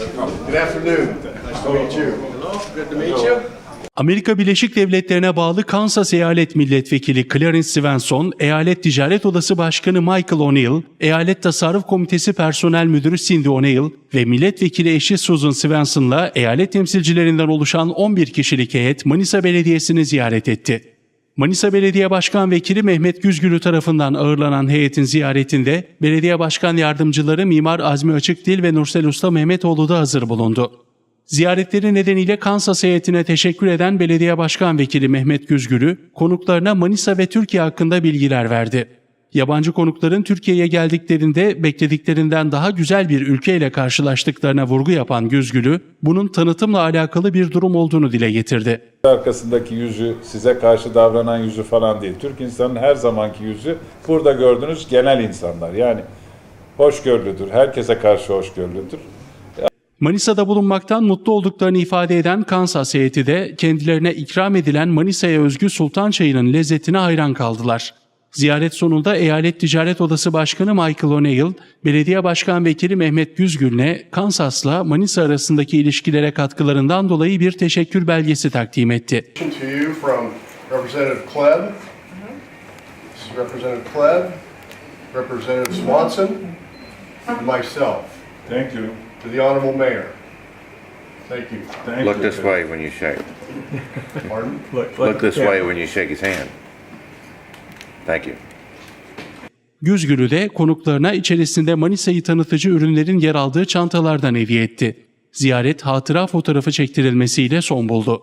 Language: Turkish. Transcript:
Good afternoon. Nice to meet you. Hello, good to meet you. Amerika Birleşik Devletleri'ne bağlı Kansas Eyalet Milletvekili Clarence Svensson, Eyalet Ticaret Odası Başkanı Michael O'Neill, Eyalet Tasarruf Komitesi Personel Müdürü Cindy O'Neill ve milletvekili eşi Susan Svensson'la eyalet temsilcilerinden oluşan 11 kişilik heyet Manisa Belediyesi'ni ziyaret etti. Manisa Belediye Başkan Vekili Mehmet Güzgülü tarafından ağırlanan heyetin ziyaretinde Belediye Başkan Yardımcıları Mimar Azmi Açıkdil ve Nursel Usta Mehmetoğlu da hazır bulundu. Ziyaretleri nedeniyle Kansas heyetine teşekkür eden Belediye Başkan Vekili Mehmet Güzgülü, konuklarına Manisa ve Türkiye hakkında bilgiler verdi. Yabancı konukların Türkiye'ye geldiklerinde beklediklerinden daha güzel bir ülkeyle karşılaştıklarına vurgu yapan Güzgülü, bunun tanıtımla alakalı bir durum olduğunu dile getirdi. arkasındaki yüzü, size karşı davranan yüzü falan değil. Türk insanın her zamanki yüzü burada gördüğünüz genel insanlar. Yani hoşgörülüdür, herkese karşı hoşgörülüdür. Manisa'da bulunmaktan mutlu olduklarını ifade eden Kansas heyeti de kendilerine ikram edilen Manisa'ya özgü Sultan Çayı'nın lezzetine hayran kaldılar. Ziyaret sonunda Eyalet Ticaret Odası Başkanı Michael O'Neill, Belediye Başkan Vekili Mehmet Güzgül'ne Kansas'la Manisa arasındaki ilişkilere katkılarından dolayı bir teşekkür belgesi takdim etti. To you from Representative Klebb. This is Representative Klebb, Representative Swanson, and myself, Thank you. to the Honorable Mayor. Thank you. Thank Look you. this way when you shake. Pardon? Look this way when you shake his hand. Thank you. Güzgül'ü konuklarına içerisinde Manisa'yı tanıtıcı ürünlerin yer aldığı çantalardan hediye etti. Ziyaret hatıra fotoğrafı çektirilmesiyle son buldu.